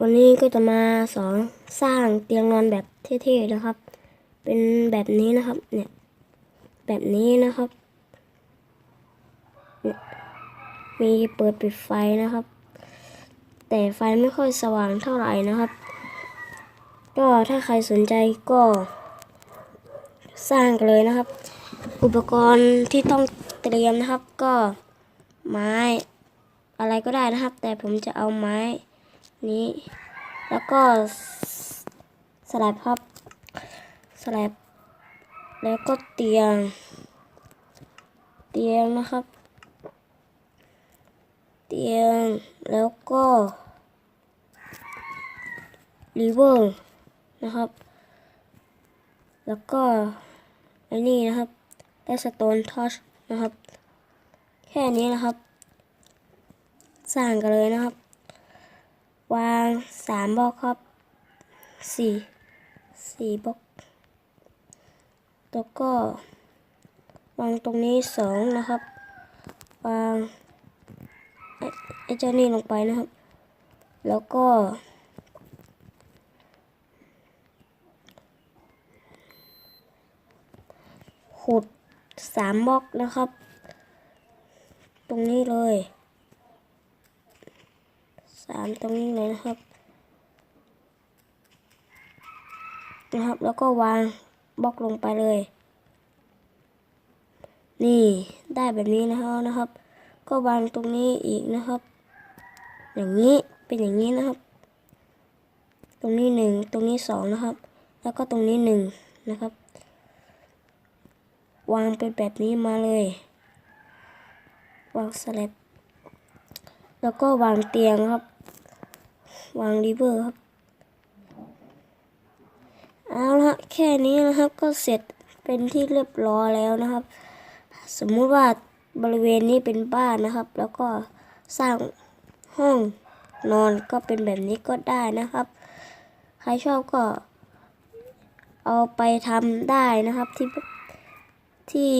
วันนี้ก็จะมาสอนสร้างเตียงนอนแบบเท่ๆนะครับ เป็นแบบนี้นะครับ เนี่ย แบบนี้นะครับเนี่ยมีเปิดปิดไฟนะครับ แต่ไฟไม่ค่อยสว่างเท่าไหร่นะครับ ก็ถ้าใครสนใจก็ สร้างกันเลยนะครับ อุปกรณ์ที่ต้องเตรียมนะครับ ก็ไม้อะไรก็ได้นะครับ แต่ผมจะเอาไม้ นี้ แล้วก็สลับครับสลับแล้วก็เตียง เตียงนะครับ เตียงแล้วก็รีเวอร์นะครับ แล้วก็ไอ้นี่นะครับและสโตนทัชนะครับ แค่นี้นะครับ สร้างกันเลยนะครับ วางสามบล็อกครับสี่สี่บล็อกแล้วก็ วางตรงนี้สองนะครับ วางไอ้ไอ้เจ้านี่ลงไปนะครับ แล้วก็ ขุดสามบล็อกนะครับ ตรงนี้เลย สามตรงนี้เลยนะครับ นะครับ แล้วก็วางบล็อกลงไปเลย นี่ได้แบบนี้นะครับนะครับ ก็วางตรงนี้อีกนะครับ อย่างนี้เป็นอย่างนี้นะครับ ตรงนี้หนึ่งตรงนี้สองนะครับ แล้วก็ตรงนี้หนึ่งนะครับ วางเป็นแบบนี้มาเลยวางสแลบแล้วก็วางเตียงครับ วางรีเวอร์ครับ เอาละแค่นี้นะครับก็เสร็จเป็นที่เรียบร้อยแล้วนะครับ สมมุติว่าบริเวณนี้เป็นบ้านนะครับ แล้วก็สร้างห้องนอนก็เป็นแบบนี้ก็ได้นะครับ ใครชอบก็ เอาไปทำได้นะครับที่ที่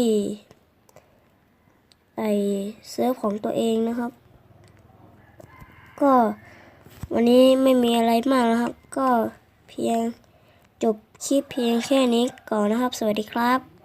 ไอเซิร์ฟของตัวเองนะครับ ก็ วันนี้ไม่มีอะไรมากนะครับ ก็เพียงจบคลิปเพียงแค่นี้ก่อนนะครับ สวัสดีครับ